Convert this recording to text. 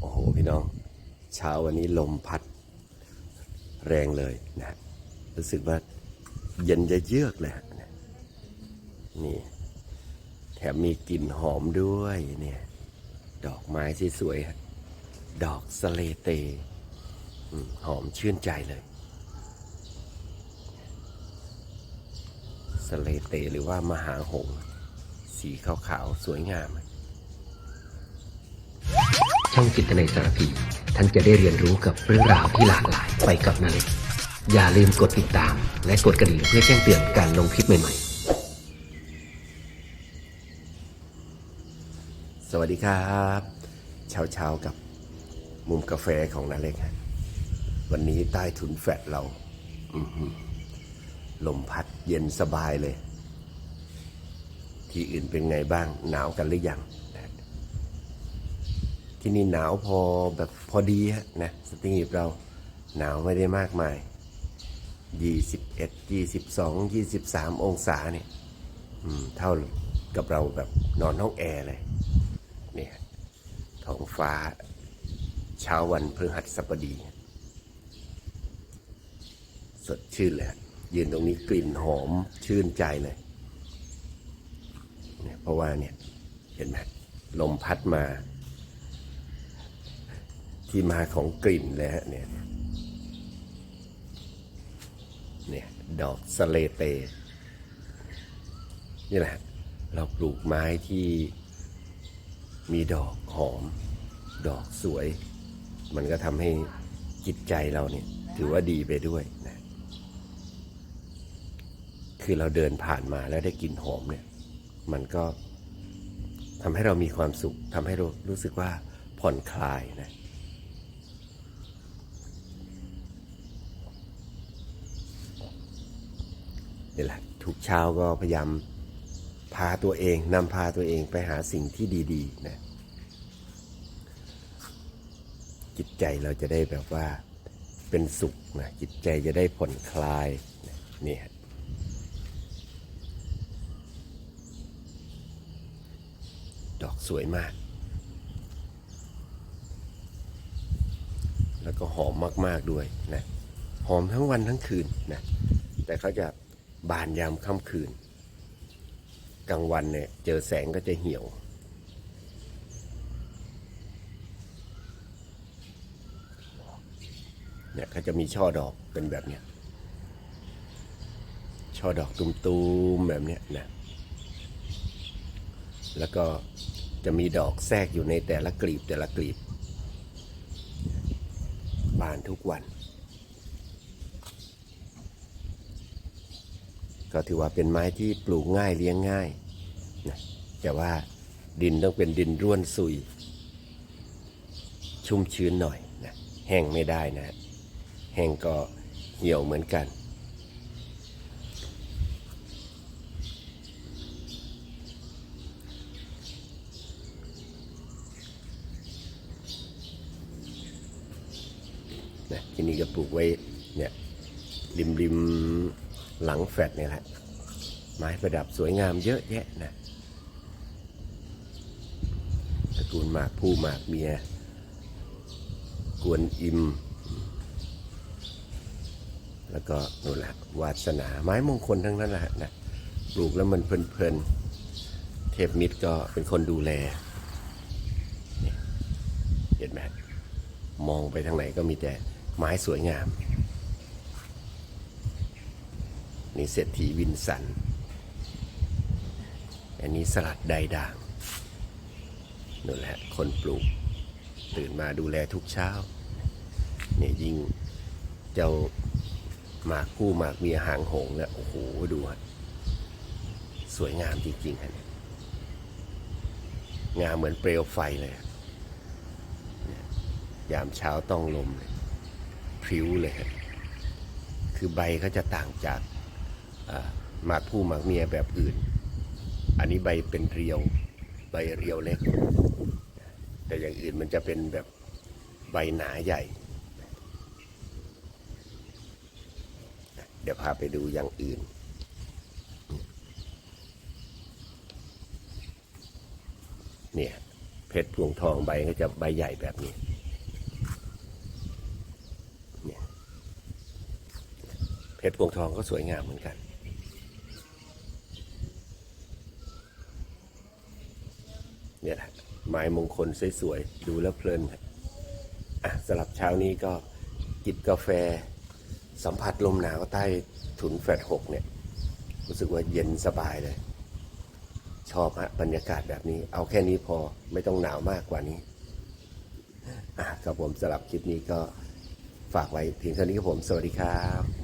โอ้โหพี่น้อง เช้าวันนี้ลมพัดแรงเลยนะรู้สึกว่าเย็นจะเยือกเลยฮะนี่ แถมมีกลิ่นหอมด้วยเนี่ย ดอกไม้ที่สวยๆดอกสเลเตหอมชื่นใจเลยสเลเตหรือว่ามหาหงส์สีขาวๆสวยงาม ช่องจิตในสารพี ท่านจะได้เรียนรู้กับเรื่องราวที่หลากหลายไปกับนาเล็กอย่าลืมกดติดตาม และกดกระดิ่งเพื่อแจ้งเตือนการลงคลิปใหม่ๆ สวัสดีครับเช้าๆกับมุมกาแฟของนาเล็กฮะวันนี้ใต้ถุนแฟลตเราลมพัดเย็นสบายเลย ที่อื่นเป็นไงบ้างหนาวกันหรือยัง ที่นี่หนาวพอแบบพอดีฮะนะสติงีบเราหนาวไม่ได้มากมาย 21 22 23 องศาเนี่ยอืมเท่ากับเราแบบนอนห้องแอร์เลยเนี่ยท้องฟ้า เช้าวันพฤหัสบดี สดชื่นเลยฮะยืนตรงนี้กลิ่นหอมชื่นใจเลยเนี่ยเพราะว่าเนี่ย เห็นไหมลมพัดมา ที่มาของกลิ่นเลยฮะเนี่ยเนี่ยดอกสเลเต นี่แหละ เราปลูกไม้ที่มีดอกหอม ดอกสวย มันก็ทำให้จิตใจเราเนี่ย ถือว่าดีไปด้วยนะคือเราเดินผ่านมาแล้วได้กลิ่นหอมเนี่ย มันก็ทำให้เรามีความสุขทำให้เรารู้สึกว่าผ่อนคลายนะ นี่แหละทุกเช้าก็พยายามพาตัวเองนำพาตัวเองไปหาสิ่งที่ดีๆนะจิตใจเราจะได้แบบว่าเป็นสุขนะจิตใจจะได้ผ่อนคลายนะนี่ฮะดอกสวยมาก แล้วก็หอมมากๆด้วยนะ หอมทั้งวันทั้งคืนนะ แต่เขาจะ บานยามค่ำคืน กลางวันเนี่ยเจอแสงก็จะเหี่ยว เนี่ยเขาจะมีช่อดอกเป็นแบบเนี้ยช่อดอกตุมๆแบบเนี้ยนะแล้วก็จะมีดอกแทรกอยู่ในแต่ละกลีบแต่ละกลีบบานทุกวัน ก็ถือว่าเป็นไม้ที่ปลูกง่ายเลี้ยงง่ายนะแต่ว่าดินต้องเป็นดินร่วนซุย ชุ่มชื้นหน่อยนะแห้งไม่ได้นะ แห้งก็เหี่ยวเหมือนกัน นะที่นี่ก็ปลูกไว้เนี่ยริมริม หลังแฟลตเนี่ยแหละ ไม้ประดับสวยงามเยอะแยะนะตระกูลหมากผู้หมากเมีย กวนอิม แล้วก็นู่นแหละวาสนาไม้มงคลทั้งนั้นแหละนะปลูกแล้วมันเพลินๆ เทพมิตรก็เป็นคนดูแลเห็นไหมมองไปทางไหนก็มีแต่ไม้สวยงาม นี่เศรษฐีวินสัน อันนี้สลัดใดด่างนั่นแหละคนปลูก ตื่นมาดูแลทุกเช้าเนี่ยยิ่งเจ้าหมากคู่หมากเมียหางหงเนี่ยโอ้โหดูฮะสวยงามจริงๆฮะเนี่ยงามเหมือนเปลวไฟเลยยามเช้าต้องลมเลยพริ้วเลยฮะคือใบเขาจะต่างจาก หมากผู้หมากเมียแบบอื่น อันนี้ใบเป็นเรียว ใบเรียวเล็ก แต่อย่างอื่นมันจะเป็นแบบใบหนาใหญ่ เดี๋ยวพาไปดูอย่างอื่นเนี่ยเพชรพวงทองใบก็จะใบใหญ่แบบนี้เเพชรพวงทองก็สวยงามเหมือนกัน เนี่ยแหละไม้มงคลสวยๆ ดูแล้วเพลินครับอะสำหรับเช้านี้ก็จิบกาแฟ สัมผัสลมหนาวใต้ถุนแฟลตหกเนี่ย รู้สึกว่าเย็นสบายเลย ชอบฮะบรรยากาศแบบนี้ เอาแค่นี้พอไม่ต้องหนาวมากกว่านี้อะครับผมสำหรับคลิปนี้ก็ฝากไว้เพียงเท่านี้ครับผม สวัสดีครับ